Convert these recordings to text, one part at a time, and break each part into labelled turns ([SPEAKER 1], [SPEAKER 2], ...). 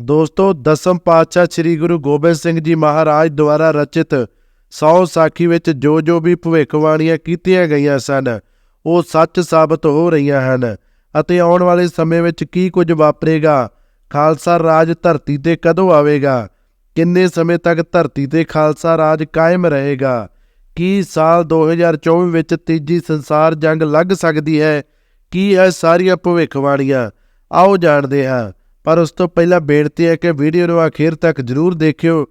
[SPEAKER 1] ਦੋਸਤੋ, ਦਸਮ ਪਾਤਸ਼ਾਹ ਸ੍ਰੀ ਗੁਰੂ ਗੋਬਿੰਦ ਸਿੰਘ ਜੀ ਮਹਾਰਾਜ ਦੁਆਰਾ ਰਚਿਤ ਸੌ ਸਾਖੀ ਵਿੱਚ ਜੋ ਜੋ ਵੀ ਭਵਿੱਖਬਾਣੀਆਂ ਕੀਤੀਆਂ ਗਈਆਂ ਸਨ, ਉਹ ਸੱਚ ਸਾਬਤ ਹੋ ਰਹੀਆਂ ਹਨ। ਅਤੇ ਆਉਣ ਵਾਲੇ ਸਮੇਂ ਵਿੱਚ ਕੀ ਕੁਝ ਵਾਪਰੇਗਾ? ਖਾਲਸਾ ਰਾਜ ਧਰਤੀ ਤੇ ਕਦੋਂ ਆਵੇਗਾ? ਕਿੰਨੇ ਸਮੇਂ ਤੱਕ ਧਰਤੀ ਤੇ ਖਾਲਸਾ ਰਾਜ ਕਾਇਮ ਰਹੇਗਾ? ਕੀ ਸਾਲ 2024 ਵਿੱਚ ਤੀਜੀ ਸੰਸਾਰ ਜੰਗ ਲੱਗ ਸਕਦੀ ਹੈ? ਕੀ ਇਹ ਸਾਰੀਆਂ ਭਵਿੱਖਬਾਣੀਆਂ? ਆਓ ਜਾਣਦੇ ਹਾਂ। ਪਰ ਉਸ ਤੋਂ ਪਹਿਲਾਂ ਬੇਨਤੀ ਹੈ ਕਿ ਵੀਡੀਓ ਨੂੰ ਅਖੀਰ ਤੱਕ ਜਰੂਰ ਦੇਖਿਓ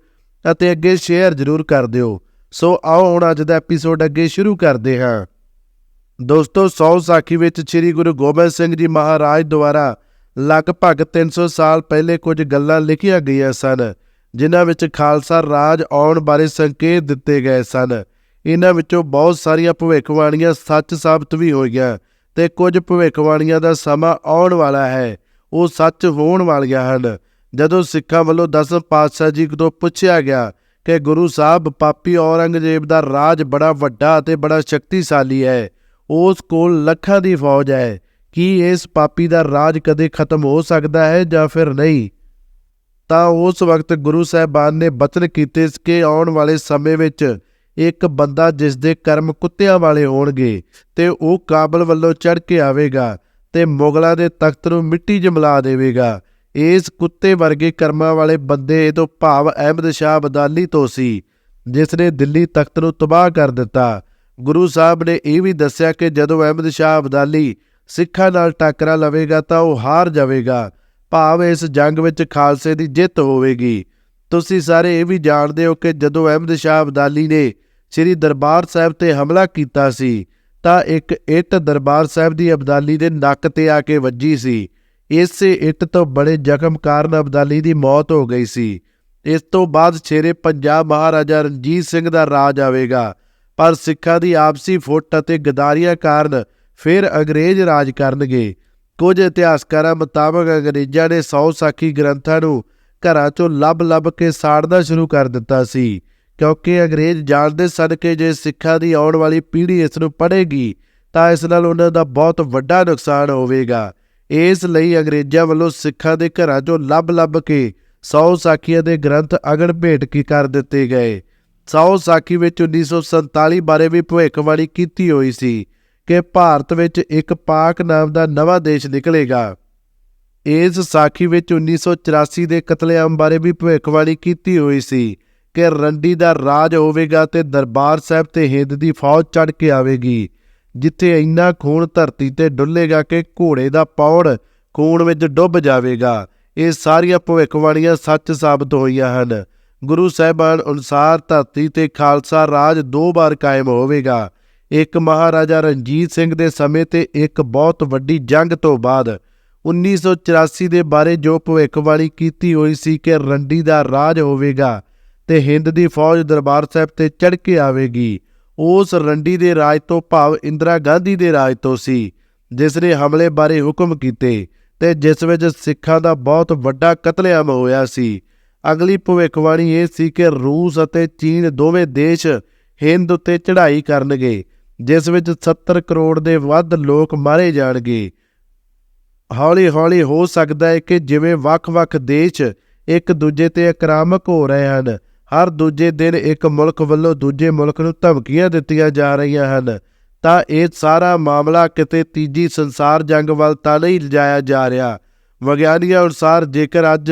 [SPEAKER 1] ਅਤੇ ਅੱਗੇ ਸ਼ੇਅਰ ਜਰੂਰ ਕਰ ਦਿਓ। ਸੋ ਆਓ ਹੁਣ ਅੱਜ ਦਾ ਐਪੀਸੋਡ ਅੱਗੇ ਸ਼ੁਰੂ ਕਰਦੇ ਹਾਂ। ਦੋਸਤੋ, ਸੌ ਸਾਖੀ ਵਿੱਚ ਸ੍ਰੀ ਗੁਰੂ ਗੋਬਿੰਦ ਸਿੰਘ ਜੀ ਮਹਾਰਾਜ ਦੁਆਰਾ ਲਗਭਗ 300 ਸਾਲ ਪਹਿਲੇ ਕੁਝ ਗੱਲਾਂ ਲਿਖੀਆਂ ਗਈਆਂ ਸਨ, ਜਿਨ੍ਹਾਂ ਵਿੱਚ ਖਾਲਸਾ ਰਾਜ ਆਉਣ ਬਾਰੇ ਸੰਕੇਤ ਦਿੱਤੇ ਗਏ ਸਨ। ਇਹਨਾਂ ਵਿੱਚੋਂ ਬਹੁਤ ਸਾਰੀਆਂ ਭਵਿੱਖਬਾਣੀਆਂ ਸੱਚ ਸਾਬਤ ਵੀ ਹੋਈਆਂ ਤੇ ਕੁਝ ਭਵਿੱਖਬਾਣੀਆਂ ਦਾ ਸਮਾਂ ਆਉਣ ਵਾਲਾ ਹੈ। ਉਹ ਸੱਚ ਹੋਣ ਵਾਲੀਆਂ ਹਨ। ਜਦੋਂ ਸਿੱਖਾਂ ਵੱਲੋਂ ਦਸਮ ਪਾਤਸ਼ਾਹ ਜੀ ਤੋਂ ਪੁੱਛਿਆ ਗਿਆ ਕਿ ਗੁਰੂ ਸਾਹਿਬ, ਪਾਪੀ ਔਰੰਗਜ਼ੇਬ ਦਾ ਰਾਜ ਬੜਾ ਵੱਡਾ ਅਤੇ ਬੜਾ ਸ਼ਕਤੀਸ਼ਾਲੀ ਹੈ, ਉਸ ਕੋਲ ਲੱਖਾਂ ਦੀ ਫੌਜ ਹੈ, ਕੀ ਇਸ ਪਾਪੀ ਦਾ ਰਾਜ ਕਦੇ ਖਤਮ ਹੋ ਸਕਦਾ ਹੈ ਜਾਂ ਫਿਰ ਨਹੀਂ? ਤਾਂ ਉਸ ਵਕਤ ਗੁਰੂ ਸਾਹਿਬਾਨ ਨੇ ਬਚਨ ਕੀਤੇ ਕਿ ਆਉਣ ਵਾਲੇ ਸਮੇਂ ਵਿੱਚ ਇੱਕ ਬੰਦਾ ਜਿਸ ਦੇ ਕਰਮ ਕੁੱਤਿਆਂ ਵਾਲੇ ਹੋਣਗੇ ਤੇ ਉਹ ਕਾਬਲ ਵੱਲੋਂ ਚੜ ਕੇ ਆਵੇਗਾ। ਤੇ ਮੁਗਲਾਂ ਦੇ ਤਖਤ ਨੂੰ ਮਿੱਟੀ ਜਮਲਾ ਦੇਵੇਗਾ। ਇਸ ਕੁੱਤੇ ਵਰਗੇ ਕਰਮਾਂ ਵਾਲੇ ਬੰਦੇ ਤੋਂ ਭਾਵ ਅਹਿਮਦ ਸ਼ਾਹ ਅਬਦਾਲੀ ਤੋਂ ਸੀ, ਜਿਸ ਨੇ ਦਿੱਲੀ ਤਖਤ ਨੂੰ ਤਬਾਹ ਕਰ ਦਿੱਤਾ। ਗੁਰੂ ਸਾਹਿਬ ਨੇ ਇਹ ਵੀ ਦੱਸਿਆ ਕਿ ਜਦੋਂ ਅਹਿਮਦ ਸ਼ਾਹ ਅਬਦਾਲੀ ਸਿੱਖਾਂ ਨਾਲ ਟੱਕਰਾ ਲਵੇਗਾ ਤਾਂ ਉਹ ਹਾਰ ਜਾਵੇਗਾ। ਭਾਵ ਇਸ ਜੰਗ ਵਿੱਚ ਖਾਲਸੇ ਦੀ ਜਿੱਤ ਹੋਵੇਗੀ। ਤੁਸੀਂ ਸਾਰੇ ਇਹ ਵੀ ਜਾਣਦੇ ਹੋ ਕਿ ਜਦੋਂ ਅਹਿਮਦ ਸ਼ਾਹ ਅਬਦਾਲੀ ਨੇ ਸ੍ਰੀ ਦਰਬਾਰ ਸਾਹਿਬ ਤੇ ਹਮਲਾ ਕੀਤਾ ਸੀ ਤਾਂ ਇੱਕ ਇੱਟ ਦਰਬਾਰ ਸਾਹਿਬ ਦੀ ਅਬਦਾਲੀ ਦੇ ਨੱਕ ਤੇ ਆ ਕੇ ਵੱਜੀ ਸੀ। ਇਸੇ ਇੱਟ ਤੋਂ ਬੜੇ ਜ਼ਖਮ ਕਾਰਨ ਅਬਦਾਲੀ ਦੀ ਮੌਤ ਹੋ ਗਈ ਸੀ। ਇਸ ਤੋਂ ਬਾਅਦ ਛੇਰੇ ਪੰਜਾਬ ਮਹਾਰਾਜਾ ਰਣਜੀਤ ਸਿੰਘ ਦਾ ਰਾਜ ਆਵੇਗਾ। ਪਰ ਸਿੱਖਾਂ ਦੀ ਆਪਸੀ ਫੁੱਟ ਅਤੇ ਗਦਾਰੀਆਂ ਕਾਰਨ ਫਿਰ ਅੰਗਰੇਜ਼ ਰਾਜ ਕਰਨਗੇ। ਕੁਝ ਇਤਿਹਾਸਕਾਰਾਂ ਮੁਤਾਬਕ ਅੰਗਰੇਜ਼ਾਂ ਨੇ ਸੌ ਸਾਖੀ ਗ੍ਰੰਥਾਂ ਨੂੰ ਘਰਾਂ 'ਚੋਂ ਲੱਭ-ਲੱਭ ਕੇ ਸਾੜਨਾ ਸ਼ੁਰੂ ਕਰ ਦਿੱਤਾ ਸੀ। ਕਿਉਂਕਿ ਅੰਗਰੇਜ਼ ਜਾਣਦੇ ਸਨ ਕਿ ਜੇ ਸਿੱਖਾਂ ਦੀ ਆਉਣ ਵਾਲੀ ਪੀੜ੍ਹੀ ਇਸ ਨੂੰ ਪੜ੍ਹੇਗੀ, ਤਾਂ ਇਸ ਨਾਲ ਉਹਨਾਂ ਦਾ ਬਹੁਤ ਵੱਡਾ ਨੁਕਸਾਨ ਹੋਵੇਗਾ। ਇਸ ਲਈ ਅੰਗਰੇਜ਼ਾਂ ਵੱਲੋਂ ਸਿੱਖਾਂ ਦੇ ਘਰਾਂ 'ਚੋਂ ਲੱਭ-ਲੱਭ ਕੇ ਸੌ ਸਾਖੀਆਂ ਦੇ ਗ੍ਰੰਥ ਅਗਨ ਭੇਟ ਕੀ ਕਰ ਦਿੱਤੇ ਗਏ। ਸੌ ਸਾਖੀ ਵਿੱਚ 1947 ਬਾਰੇ ਵੀ ਭਵਿੱਖਬਾਣੀ ਕੀਤੀ ਹੋਈ ਸੀ ਕਿ ਭਾਰਤ ਵਿੱਚ ਇੱਕ ਪਾਕ ਨਾਮ ਦਾ ਨਵਾਂ ਦੇਸ਼ ਨਿਕਲੇਗਾ। ਇਸ ਸਾਖੀ ਵਿੱਚ 1984 ਦੇ ਕਤਲੇਆਮ ਬਾਰੇ ਵੀ ਭਵਿੱਖਬਾਣੀ ਕੀਤੀ ਹੋਈ ਸੀ। ਕਿ ਰੰਡੀ ਦਾ ਰਾਜ ਹੋਵੇਗਾ ਤੇ ਦਰਬਾਰ ਸਾਹਿਬ ਤੇ ਹਿੰਦ ਦੀ ਫੌਜ ਚੜ ਕੇ ਆਵੇਗੀ, ਜਿੱਥੇ ਇੰਨਾ ਖੂਨ ਧਰਤੀ ਤੇ ਡੁੱਲੇਗਾ ਕਿ ਘੋੜੇ ਦਾ ਪੌੜ ਖੂਨ ਵਿੱਚ ਡੁੱਬ ਜਾਵੇਗਾ। ਇਹ ਸਾਰੀਆਂ ਭਵਿੱਖਬਾਣੀਆਂ ਸੱਚ ਸਾਬਤ ਹੋਈਆਂ ਹਨ। ਗੁਰੂ ਸਾਹਿਬਾਨ ਅਨੁਸਾਰ ਧਰਤੀ ਤੇ ਖਾਲਸਾ ਰਾਜ ਦੋ ਵਾਰ ਕਾਇਮ ਹੋਵੇਗਾ। ਇੱਕ ਮਹਾਰਾਜਾ ਰਣਜੀਤ ਸਿੰਘ ਦੇ ਸਮੇਂ ਤੇ ਇੱਕ ਬਹੁਤ ਵੱਡੀ ਜੰਗ ਤੋਂ ਬਾਅਦ 1984 ਦੇ ਬਾਰੇ ਜੋ ਭਵਿੱਖਬਾਣੀ ਕੀਤੀ ਹੋਈ ਸੀ ਕਿ ਰੰਡੀ ਦਾ ਰਾਜ ਹੋਵੇਗਾ ਤੇ ਹਿੰਦ ਦੀ ਫੌਜ ਦਰਬਾਰ ਸਾਹਿਬ ਤੇ ਚੜ ਕੇ ਆਵੇਗੀ। ਉਸ ਰੰਡੀ ਦੇ ਰਾਜ ਤੋਂ ਭਾਵ ਇੰਦਰਾ ਗਾਂਧੀ ਦੇ ਰਾਜ ਤੋਂ ਸੀ, ਜਿਸ ਨੇ ਹਮਲੇ ਬਾਰੇ ਹੁਕਮ ਕੀਤੇ ਤੇ ਜਿਸ ਵਿੱਚ ਸਿੱਖਾਂ ਦਾ ਬਹੁਤ ਵੱਡਾ ਕਤਲੇਆਮ ਹੋਇਆ ਸੀ। ਅਗਲੀ ਭਵਿੱਖਬਾਣੀ ਇਹ ਸੀ ਕਿ ਰੂਸ ਅਤੇ ਚੀਨ ਦੋਵੇਂ ਦੇਸ਼ ਹਿੰਦ ਉੱਤੇ ਚੜ੍ਹਾਈ ਕਰਨਗੇ, ਜਿਸ ਵਿੱਚ 70 ਕਰੋੜ ਦੇ ਵੱਧ ਲੋਕ ਮਾਰੇ ਜਾਣਗੇ। ਹੌਲੀ-ਹੌਲੀ ਹੋ ਸਕਦਾ ਹੈ ਕਿ ਜਿਵੇਂ ਵੱਖ-ਵੱਖ ਦੇਸ਼ ਇੱਕ ਦੂਜੇ ਤੇ ਆਕਰਾਮਕ ਹੋ ਰਹੇ ਹਨ ਹਰ ਦੂਜੇ ਦਿਨ ਇੱਕ ਮੁਲਕ ਵੱਲੋਂ ਦੂਜੇ ਮੁਲਕ ਨੂੰ ਧਮਕੀਆਂ ਦਿੱਤੀਆਂ ਜਾ ਰਹੀਆਂ ਹਨ, ਤਾਂ ਇਹ ਸਾਰਾ ਮਾਮਲਾ ਕਿਤੇ ਤੀਜੀ ਸੰਸਾਰ ਜੰਗ ਵੱਲ ਤਾਂ ਨਹੀਂ ਲਿਜਾਇਆ ਜਾ ਰਿਹਾ। ਵਿਗਿਆਨੀਆਂ ਅਨੁਸਾਰ ਜੇਕਰ ਅੱਜ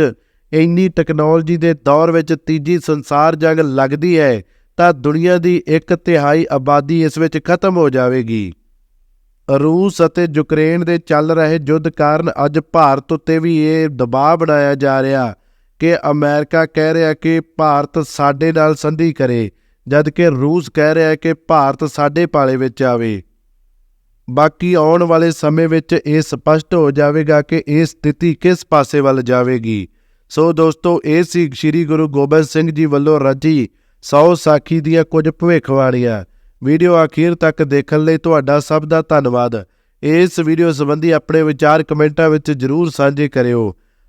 [SPEAKER 1] ਇੰਨੀ ਟੈਕਨੋਲੋਜੀ ਦੇ ਦੌਰ ਵਿੱਚ ਤੀਜੀ ਸੰਸਾਰ ਜੰਗ ਲੱਗਦੀ ਹੈ, ਤਾਂ ਦੁਨੀਆ ਦੀ ਇੱਕ ਤਿਹਾਈ ਆਬਾਦੀ ਇਸ ਵਿੱਚ ਖਤਮ ਹੋ ਜਾਵੇਗੀ। ਰੂਸ ਅਤੇ ਯੂਕਰੇਨ ਦੇ ਚੱਲ ਰਹੇ ਯੁੱਧ ਕਾਰਨ ਅੱਜ ਭਾਰਤ ਉੱਤੇ ਵੀ ਇਹ ਦਬਾਅ ਬਣਾਇਆ ਜਾ ਰਿਹਾ। ਕਿ ਅਮਰੀਕਾ ਕਹਿ ਰਿਹਾ ਕਿ ਭਾਰਤ ਸਾਡੇ ਨਾਲ ਸੰਧੀ ਕਰੇ ਜਦ ਕਿ ਰੂਸ ਕਹਿ ਰਿਹਾ ਕਿ ਭਾਰਤ ਸਾਡੇ ਪਾਲੇ ਵਿੱਚ ਆਵੇ। ਬਾਕੀ ਆਉਣ ਵਾਲੇ ਸਮੇਂ ਵਿੱਚ ਇਹ ਸਪਸ਼ਟ ਹੋ ਜਾਵੇਗਾ ਕਿ ਇਹ ਸਥਿਤੀ ਕਿਸ ਪਾਸੇ ਵੱਲ ਜਾਵੇਗੀ। ਸੋ ਦੋਸਤੋ, ਇਹ ਸੀ ਸ੍ਰੀ ਗੁਰੂ ਗੋਬਿੰਦ ਸਿੰਘ ਜੀ ਵੱਲੋਂ ਰਚੀ ਸੌ ਸਾਖੀ ਦੀਆਂ ਕੁਝ ਭਵਿੱਖਬਾਣੀਆਂ। ਵੀਡੀਓ ਅਖੀਰ ਤੱਕ ਦੇਖਣ ਲਈ ਤੁਹਾਡਾ ਸਭ ਦਾ ਧੰਨਵਾਦ। ਇਸ ਵੀਡੀਓ ਸੰਬੰਧੀ ਆਪਣੇ ਵਿਚਾਰ ਕਮੈਂਟਾਂ ਵਿੱਚ ਜਰੂਰ ਸਾਂਝੇ ਕਰਿਓ।